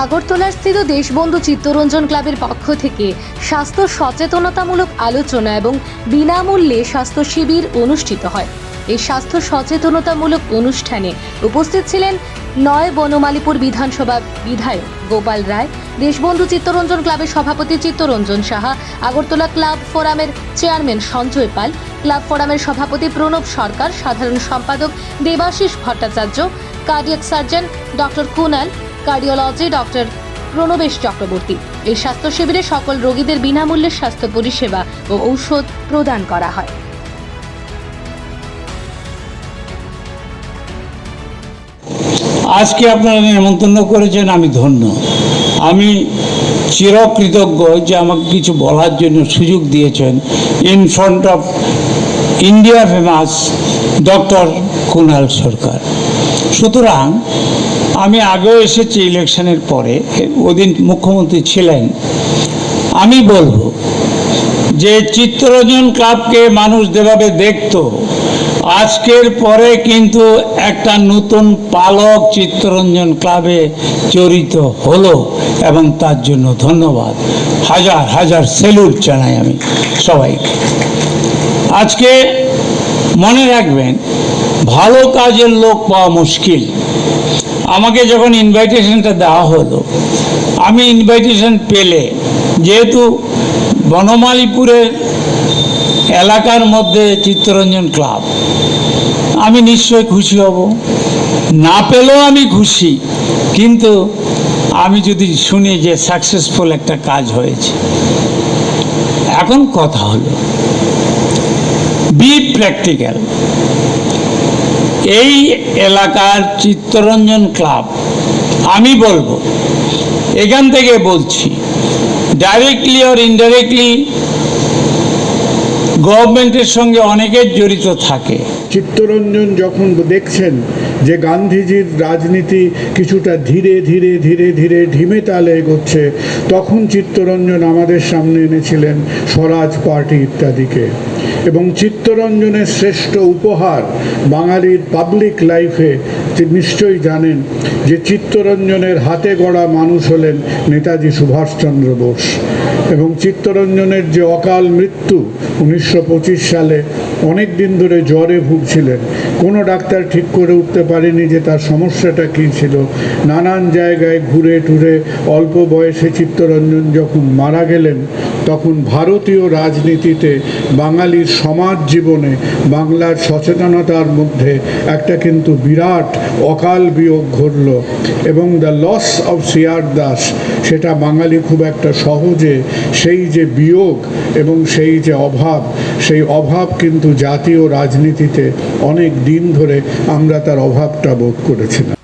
আগরতলার স্থিত দেশবন্ধু চিত্তরঞ্জন ক্লাবের পক্ষ থেকে স্বাস্থ্য সচেতনতামূলক আলোচনা এবং বিনামূল্যে স্বাস্থ্য শিবির অনুষ্ঠিত হয়। এই স্বাস্থ্য সচেতনতামূলক অনুষ্ঠানে উপস্থিত ছিলেন নয় বনমালীপুর বিধানসভা বিধায়ক গোপাল রায়, দেশবন্ধু চিত্তরঞ্জন ক্লাবের সভাপতি চিত্তরঞ্জন সাহা, আগরতলা ক্লাব ফোরামের চেয়ারম্যান সঞ্জয় পাল, ক্লাব ফোরামের সভাপতি প্রণব সরকার, সাধারণ সম্পাদক Debashis Bhattacharya, cardiac surgeon doctor Kunal cardiology doctor Pranabesh Chakraborty এই স্বাস্থ্য শিবিরে সকল রোগীদের বিনামূল্যে স্বাস্থ্য পরিষেবা ও ঔষধ প্রদান করা হয়। আজকে আপনারা নেমন্তন্ন করেছেন, আমি ধন্য। আমি চিরকৃতজ্ঞ যে আমাকে কিছু বলার জন্য সুযোগ দিয়েছেন in front of India famous doctor Kunal Sarkar সুতরাং আমি আগেও এসেছি ইলেকশনের পরে, ওদিন মুখ্যমন্ত্রী ছিলেন। আমি বলব যে চিত্তরঞ্জন ক্লাবকে মানুষ যেভাবে দেখতো, আজকের পরে কিন্তু একটা নতুন পালক চিত্তরঞ্জন ক্লাবে জড়িত হলো এবং তার জন্য ধন্যবাদ। হাজার হাজার সেলুট জানাই আমি সবাইকে। আজকে মনে রাখবেন, ভালো কাজের লোক পাওয়া মুশকিল। আমাকে যখন ইনভাইটেশনটা দেওয়া হলো, আমি ইনভাইটেশন পেলে, যেহেতু বনমালীপুরের এলাকার মধ্যে চিত্তরঞ্জন ক্লাব, আমি নিশ্চয় খুশি হব। না পেলেও আমি খুশি, কিন্তু আমি যদি শুনি যে সাকসেসফুল একটা কাজ হয়েছে। এখন কথা হলো বি প্র্যাকটিক্যাল এই এলাকার চিত্তরঞ্জন ক্লাব। আমি বলব, এখান থেকে বলছি ডাইরেক্টলি অর ইনডাইরেক্টলি গভর্নমেন্টের সঙ্গে অনেকের জড়িত থাকে। চিত্তরঞ্জন যখন দেখছেন যে গান্ধীজির রাজনীতি কিছুটা ধীরে ধীরে ধীরে ধীরে ঢিমে তালে এগোচ্ছে, তখন চিত্তরঞ্জন আমাদের সামনে এনেছিলেন স্বরাজ পার্টি ইত্যাদিকে। এবং চিত্তরঞ্জনের শ্রেষ্ঠ উপহার বাঙালির পাবলিক লাইফে নিশ্চয়ই জানেন যে চিত্তরঞ্জনের হাতে গড়া মানুষ হলেন নেতাজি সুভাষচন্দ্র বোস। এবং চিত্তরঞ্জনের যে অকাল মৃত্যু উনিশশো পঁচিশ সালে অনেক দিন ধরে জ্বরে ভুগছিলেন কোনো ডাক্তার ঠিক করে উঠতে পারেনি যে তার সমস্যাটা কী ছিল। নানান জায়গায় ঘুরে টুরে অল্প বয়সে চিত্তরঞ্জন যখন মারা গেলেন, তখন ভারতীয় রাজনীতিতে বাঙালির সমাজ জীবনে বাংলার সচেতনতার মধ্যে একটা কিন্তু বিরাট অকাল বিয়োগ ঘটল এবং the loss of Siyar Das, সেটা বাঙালি খুব একটা সহজে সেই যে বিয়োগ এবং সেই যে অভাব, সেই অভাব কিন্তু জাতীয় রাজনীতিতে অনেক দিন ধরে আমরা তার অভাবটা বোধ করেছিলাম।